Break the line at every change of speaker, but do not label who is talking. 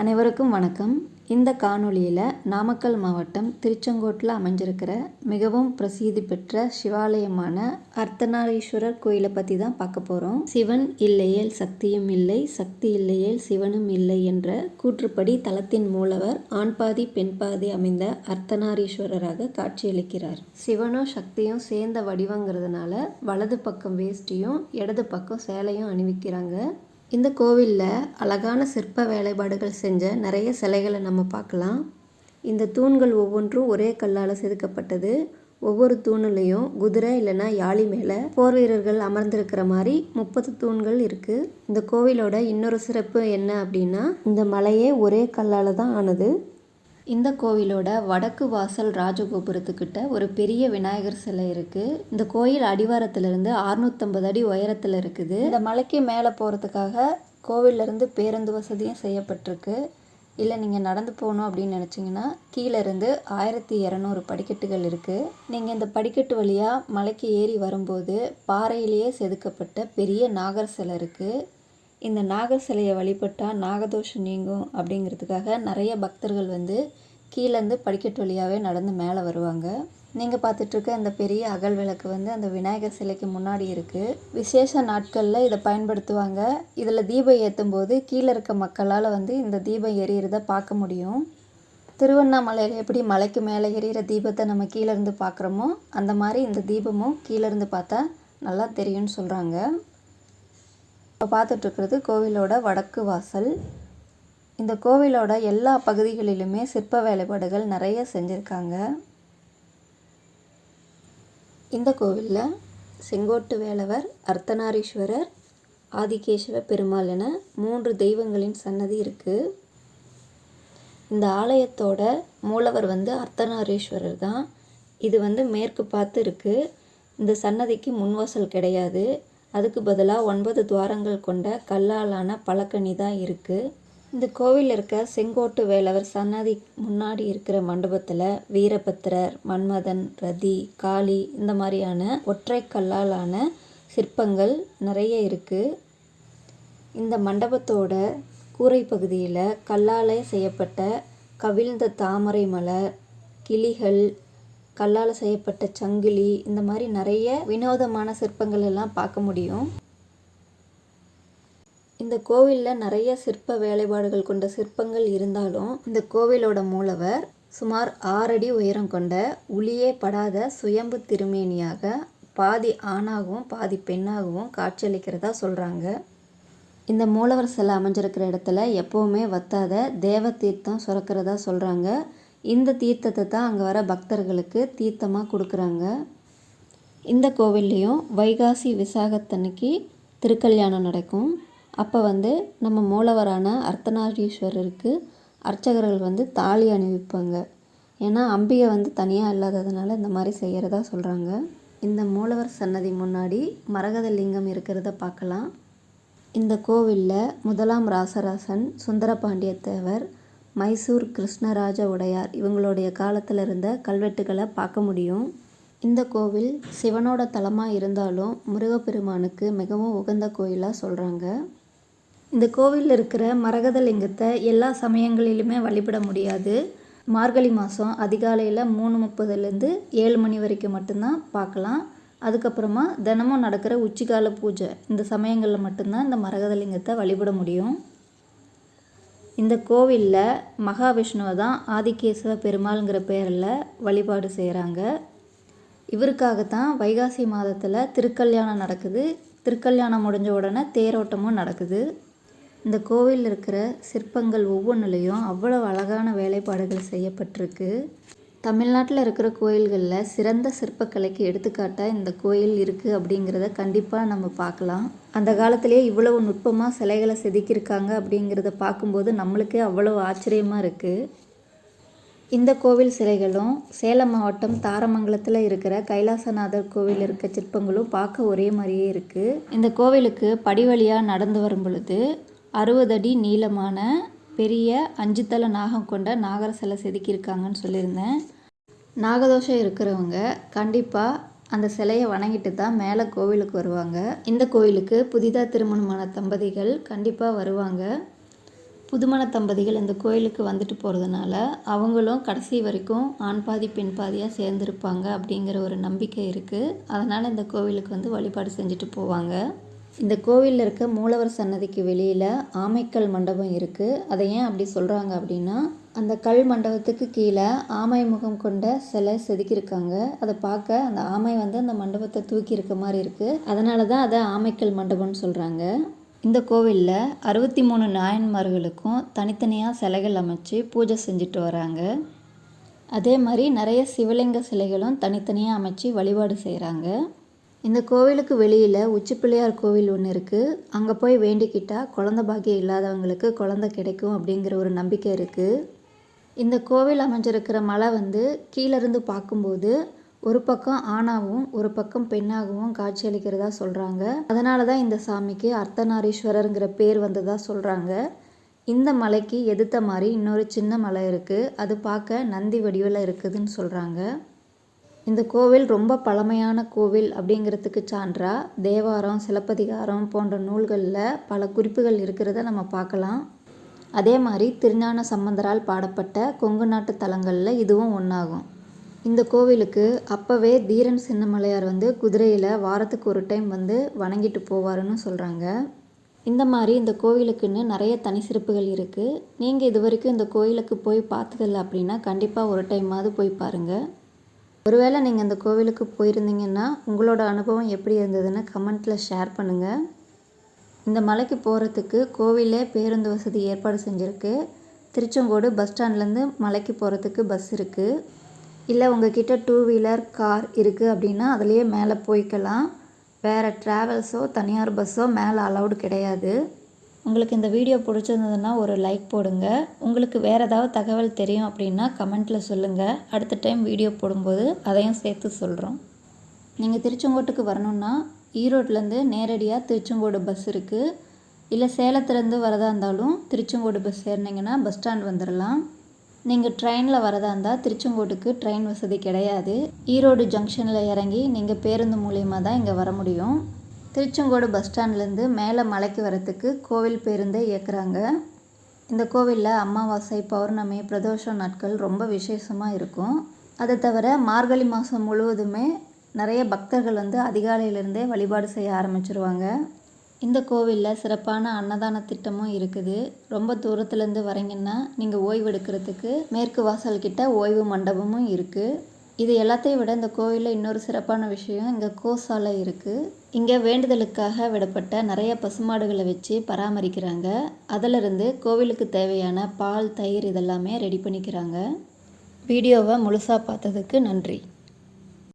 அனைவருக்கும் வணக்கம். இந்த காணொளியில் நாமக்கல் மாவட்டம் திருச்செங்கோட்டில் அமைஞ்சிருக்கிற மிகவும் பிரசித்தி பெற்ற சிவாலயமான அர்த்தநாரீஸ்வரர் கோயிலை பற்றி தான் பார்க்க போகிறோம் சிவன் இல்லையேல் சக்தியும் இல்லை சக்தி இல்லையேல் சிவனும் இல்லை என்ற கூற்றுப்படி தலத்தின் மூலவர் ஆண் பாதி பெண் பாதி அமைந்த அர்த்தநாரீஸ்வரராக காட்சியளிக்கிறார். சிவனும் சக்தியும் சேர்ந்த வடிவங்கிறதுனால வலது பக்கம் வேஷ்டியும் இடது பக்கம் சேலையும் அணிவிக்கிறாங்க. இந்த கோவிலில் அழகான சிற்ப வேலைப்பாடுகள் செஞ்ச நிறைய சிலைகளை நம்ம பார்க்கலாம். இந்த தூண்கள் ஒவ்வொன்றும் ஒரே கல்லால் செதுக்கப்பட்டது. ஒவ்வொரு தூணுலேயும் குதிரை இல்லைன்னா யாழி மேலே போர் வீரர்கள் அமர்ந்திருக்கிற மாதிரி முப்பது தூண்கள் இருக்குது இந்த கோவிலோட இன்னொரு சிறப்பு என்ன அப்படின்னா இந்த மலையே ஒரே கல்லால் தான் ஆனது. இந்த கோவிலோட வடக்கு வாசல் ராஜகோபுரத்துக்கிட்ட ஒரு பெரிய விநாயகர் சிலை இருக்குது இந்த கோயில் அடிவாரத்திலிருந்து அறுநூத்தம்பது அடி உயரத்தில் இருக்குது. இந்த மலைக்கு மேலே போகிறதுக்காக கோவிலிருந்து பேருந்து வசதியும் செய்யப்பட்டிருக்கு. இல்லை நீங்கள் நடந்து போகணும் அப்படின்னு நினச்சிங்கன்னா கீழேருந்து ஆயிரத்தி இரநூறு படிக்கட்டுகள் இருக்குது நீங்கள் இந்த படிக்கட்டு வழியாக மலைக்கு ஏறி வரும்போது பாறையிலேயே செதுக்கப்பட்ட பெரிய நாகர் சிலை இருக்குது இந்த நாகர் சிலையை வழிபட்டால் நாகதோஷம் நீங்கும் அப்படிங்கிறதுக்காக நிறைய பக்தர்கள் வந்து கீழேருந்து படிக்கட்டு வழியாகவே நடந்து மேலே வருவாங்க. நீங்கள் பார்த்துட்ருக்க இந்த பெரிய அகல் விளக்கு வந்து அந்த விநாயகர் சிலைக்கு முன்னாடி இருக்குது விசேஷ நாட்களில் இதை பயன்படுத்துவாங்க. இதில் தீபம் ஏற்றும் போது கீழே இருக்க மக்களால் வந்து இந்த தீபம் எரியறத பார்க்க முடியும். திருவண்ணாமலையில் எப்படி மலைக்கு மேலே எரியிற தீபத்தை நம்ம கீழே இருந்து பார்க்குறோமோ அந்த மாதிரி இந்த தீபமும் கீழேருந்து பார்த்தா நல்லா தெரியும்னு சொல்கிறாங்க இப்போ பார்த்துட்ருக்கிறது கோவிலோட வடக்கு வாசல். இந்த கோவிலோட எல்லா பகுதிகளிலுமே சிற்ப வேலைப்பாடுகள் நிறைய செஞ்சுருக்காங்க. இந்த கோவிலில் செங்கோட்டு வேலவர் அர்த்தநாரீஸ்வரர் ஆதிகேசவ பெருமாள் என மூன்று தெய்வங்களின் சன்னதி இருக்குது இந்த ஆலயத்தோட மூலவர் வந்து அர்த்தநாரீஸ்வரர் தான். இது வந்து மேற்கு பார்த்து இருக்குது இந்த சன்னதிக்கு முன்வாசல் கிடையாது. அதுக்கு பதிலாக ஒன்பது துவாரங்கள் கொண்ட கல்லாலான பழக்கணி தான் இருக்குது இந்த கோவில் இருக்க செங்கோட்டு வேலவர் சன்னதி முன்னாடி இருக்கிற மண்டபத்தில் வீரபத்திரர் மன்மதன் ரதி காளி இந்த மாதிரியான ஒற்றை கல்லாலான சிற்பங்கள் நிறைய இருக்குது இந்த மண்டபத்தோட கூரை பகுதியில் கல்லாலே செய்யப்பட்ட கவிழ்ந்த தாமரை மலர் கிளிகள் கல்லால் செய்யப்பட்ட சங்கிலி இந்த மாதிரி நிறைய வினோதமான சிற்பங்கள் எல்லாம் பார்க்க முடியும். இந்த கோவிலில் நிறைய சிற்ப வேலைப்பாடுகள் கொண்ட சிற்பங்கள் இருந்தாலும் இந்த கோவிலோட மூலவர் சுமார் ஆறடி உயரம் கொண்ட உளியே படாத சுயம்பு திருமேனியாக பாதி ஆணாகவும் பாதி பெண்ணாகவும் காட்சியளிக்கிறதா சொல்கிறாங்க இந்த மூலவர் சிலை அமைஞ்சிருக்கிற இடத்துல எப்போவுமே வத்தாத தேவ தீர்த்தம் சுரக்கிறதா சொல்கிறாங்க இந்த தீர்த்தத்தை தான் அங்கே வர பக்தர்களுக்கு தீர்த்தமாக கொடுக்குறாங்க. இந்த கோவில்லையும் வைகாசி விசாகத்தன்னைக்கு திருக்கல்யாணம் நடக்கும். அப்போ வந்து நம்ம மூலவரான அர்த்தநாரீஸ்வரருக்கு அர்ச்சகர்கள் வந்து தாலி அணிவிப்பாங்க. ஏன்னா அம்பிகை வந்து தனியாக இல்லாததுனால இந்த மாதிரி செய்கிறதா சொல்கிறாங்க இந்த மூலவர் சன்னதி முன்னாடி மரகத லிங்கம் இருக்கிறத பார்க்கலாம். இந்த கோவிலில் முதலாம் ராசராசன் சுந்தரபாண்டிய தேவர் மைசூர் கிருஷ்ணராஜ உடையார். இவங்களுடைய காலத்தில் இருந்த கல்வெட்டுகளை பார்க்க முடியும். இந்த கோவில் சிவனோட தலமாக இருந்தாலும் முருகப்பெருமானுக்கு மிகவும் உகந்த கோயிலாக சொல்கிறாங்க இந்த கோவிலில் இருக்கிற மரகத லிங்கத்தை எல்லா சமயங்களிலுமே வழிபட முடியாது. மார்கழி மாதம் அதிகாலையில் மூணு முப்பதுலேருந்து ஏழு மணி வரைக்கும் மட்டும்தான் பார்க்கலாம். அதுக்கப்புறமா தினமும் நடக்கிற உச்சிகால பூஜை இந்த சமயங்களில் மட்டும்தான் இந்த மரகத லிங்கத்தை வழிபட முடியும். இந்த கோவிலில் மகாவிஷ்ணுவை தான் ஆதிகேசவ பெருமாள்ங்கிற பேரில் வழிபாடு செய்கிறாங்க இவருக்காகத்தான் வைகாசி மாதத்தில் திருக்கல்யாணம் நடக்குது. திருக்கல்யாணம் முடிஞ்ச உடனே தேரோட்டமும் நடக்குது. இந்த கோவிலில் இருக்கிற சிற்பங்கள் ஒவ்வொன்றுலேயும் அவ்வளோ அழகான வேலைப்பாடுகள் செய்யப்பட்டிருக்கு. தமிழ்நாட்டில் இருக்கிற கோயில்களில் சிறந்த சிற்பக்கலைக்கு எடுத்துக்காட்டாக இந்த கோயில் இருக்குது அப்படிங்கிறத கண்டிப்பாக நம்ம பார்க்கலாம். அந்த காலத்திலேயே இவ்வளவு நுட்பமாக சிலைகளை செதுக்கியிருக்காங்க அப்படிங்கிறத பார்க்கும்போது நம்மளுக்கே அவ்வளோ ஆச்சரியமாக இருக்குது இந்த கோவில் சிலைகளும் சேலம் மாவட்டம் தாரமங்கலத்தில் இருக்கிற கைலாசநாதர் கோவில் இருக்க சிற்பங்களும் பார்க்க ஒரே மாதிரியே இருக்குது இந்த கோவிலுக்கு படிவழியாக நடந்து வரும் பொழுது அறுபது அடி நீளமான பெரிய அஞ்சு தலை நாகம் கொண்ட நாகர சிலை செதுக்கியிருக்காங்கன்னு சொல்லியிருந்தேன். நாகதோஷம் இருக்கிறவங்க கண்டிப்பாக அந்த சிலையை வணங்கிட்டு தான் மேலே கோவிலுக்கு வருவாங்க. இந்த கோவிலுக்கு புதிதாக திருமணமான தம்பதிகள் கண்டிப்பாக வருவாங்க. புதுமண தம்பதிகள் இந்த கோயிலுக்கு வந்துட்டு போகிறதுனால அவங்களும் கடைசி வரைக்கும் ஆண் பாதி பெண் பாதியாக சேர்ந்துருப்பாங்க அப்படிங்கிற ஒரு நம்பிக்கை இருக்குது அதனால் இந்த கோவிலுக்கு வந்து வழிபாடு செஞ்சுட்டு போவாங்க. இந்த கோவிலில் இருக்க மூலவர் சன்னதிக்கு வெளியில் ஆமைக்கல் மண்டபம் இருக்குது அதை ஏன் அப்படி சொல்கிறாங்க அப்படின்னா அந்த கல் மண்டபத்துக்கு கீழே ஆமை முகம் கொண்ட சிலை செதுக்கியிருக்காங்க. அதை பார்க்க அந்த ஆமை வந்து அந்த மண்டபத்தை தூக்கி இருக்க மாதிரி இருக்குது அதனால தான் அதை ஆமைக்கல் மண்டபம்னு சொல்கிறாங்க இந்த கோவிலில் அறுபத்தி மூணு நாயன்மார்களுக்கும் தனித்தனியாக சிலைகள் அமைச்சு பூஜை செஞ்சுட்டு வராங்க. அதே மாதிரி நிறைய சிவலிங்க சிலைகளும் தனித்தனியாக அமைச்சு வழிபாடு செய்கிறாங்க இந்த கோவிலுக்கு வெளியில் உச்சி பிள்ளையார் கோவில் ஒன்று இருக்குது அங்கே போய் வேண்டிக்கிட்டால் குழந்த பாக்கியம் இல்லாதவங்களுக்கு குழந்த கிடைக்கும் அப்படிங்கிற ஒரு நம்பிக்கை இருக்குது இந்த கோவில் அமைஞ்சிருக்கிற மலை வந்து கீழேருந்து பார்க்கும்போது ஒரு பக்கம் ஆணாகவும் ஒரு பக்கம் பெண்ணாகவும் காட்சியளிக்கிறதா சொல்கிறாங்க அதனால தான் இந்த சாமிக்கு அர்த்தநாரீஸ்வரருங்கிற பேர் வந்ததாக சொல்கிறாங்க இந்த மலைக்கு எதிர்த்த மாதிரி இன்னொரு சின்ன மலை இருக்குது அது பார்க்க நந்தி வடிவில் இருக்குதுன்னு சொல்கிறாங்க இந்த கோவில் ரொம்ப பழமையான கோவில் அப்படிங்கிறதுக்கு சான்றா தேவாரம் சிலப்பதிகாரம் போன்ற நூல்களில் பல குறிப்புகள் இருக்கிறத நம்ம பார்க்கலாம். அதே மாதிரி திருஞான சம்பந்தரால் பாடப்பட்ட கொங்கு நாட்டு தலங்களில் இதுவும் ஒன்றாகும் இந்த கோவிலுக்கு அப்போவே தீரன் சின்னமலையார் வந்து குதிரையில் வாரத்துக்கு ஒரு டைம் வந்து வணங்கிட்டு போவாருன்னு சொல்கிறாங்க இந்த மாதிரி இந்த கோவிலுக்குன்னு நிறைய தனி சிறப்புகள் இருக்குது நீங்கள் இது வரைக்கும் இந்த கோயிலுக்கு போய் பார்த்ததில்ல அப்படின்னா கண்டிப்பாக ஒரு டைமாவது போய் பாருங்கள் ஒருவேளை நீங்கள் அந்த கோவிலுக்கு போயிருந்தீங்கன்னா உங்களோட அனுபவம் எப்படி இருந்ததுன்னு கமெண்ட்டில் ஷேர் பண்ணுங்கள் இந்த மலைக்கு போகிறதுக்கு கோவிலே பேருந்து வசதி ஏற்பாடு செஞ்சுருக்கு. திருச்செங்கோடு பஸ் ஸ்டாண்ட்லேருந்து மலைக்கு போகிறதுக்கு பஸ் இருக்குது இல்லை உங்ககிட்ட டூ வீலர் கார் இருக்குது அப்படின்னா அதுலேயே மேலே போய்க்கலாம். வேறு ட்ராவல்ஸோ தனியார் பஸ்ஸோ மேலே அலௌடு கிடையாது. உங்களுக்கு இந்த வீடியோ பிடிச்சிருந்ததுன்னா ஒரு லைக் போடுங்க. உங்களுக்கு வேறு ஏதாவது தகவல் தெரியும் அப்படின்னா கமெண்ட்டில் சொல்லுங்கள் அடுத்த டைம் வீடியோ போடும்போது அதையும் சேர்த்து சொல்கிறோம் நீங்கள் திருச்செங்கோட்டுக்கு வரணுன்னா ஈரோட்லேருந்து நேரடியாக திருச்செங்கோடு பஸ் இருக்குது இல்லை சேலத்துலேருந்து வரதா இருந்தாலும் திருச்செங்கோடு பஸ் ஏறினீங்கன்னா பஸ் ஸ்டாண்ட் வந்துடலாம் நீங்கள் ட்ரெயினில் வரதா இருந்தால் திருச்செங்கோட்டுக்கு ட்ரெயின் வசதி கிடையாது. ஈரோடு ஜங்ஷனில் இறங்கி நீங்கள் பேருந்து மூலியமாக தான் இங்கே வர முடியும். திருச்செங்கோடு பஸ் ஸ்டாண்ட்லேருந்து மேலே மலைக்கு வரத்துக்கு கோவில் பேருந்தே இயக்குறாங்க. இந்த கோவிலில் அமாவாசை பௌர்ணமி பிரதோஷம் நாட்கள் ரொம்ப விசேஷமாக இருக்கும். அதை தவிர மார்கழி மாதம் முழுவதுமே நிறைய பக்தர்கள் வந்து அதிகாலையிலேருந்தே வழிபாடு செய்ய ஆரம்பிச்சிருவாங்க. இந்த கோவிலில் சிறப்பான அன்னதான திட்டமும் இருக்குது. ரொம்ப தூரத்துலேருந்து வரீங்கன்னா நீங்கள் ஓய்வு எடுக்கிறதுக்கு மேற்கு வாசல்கிட்ட ஓய்வு மண்டபமும் இருக்குது இது எல்லாத்தையும் விட இந்த கோவிலில் இன்னொரு சிறப்பான விஷயம் இங்கே கோசாலை இருக்குது இங்கே வேண்டுதலுக்காக விடப்பட்ட நிறைய பசுமாடுகளை வச்சு பராமரிக்கிறாங்க. அதிலிருந்து கோவிலுக்கு தேவையான பால் தயிர் இதெல்லாமே ரெடி பண்ணிக்கிறாங்க. வீடியோவை முழுசாக பார்த்ததுக்கு நன்றி.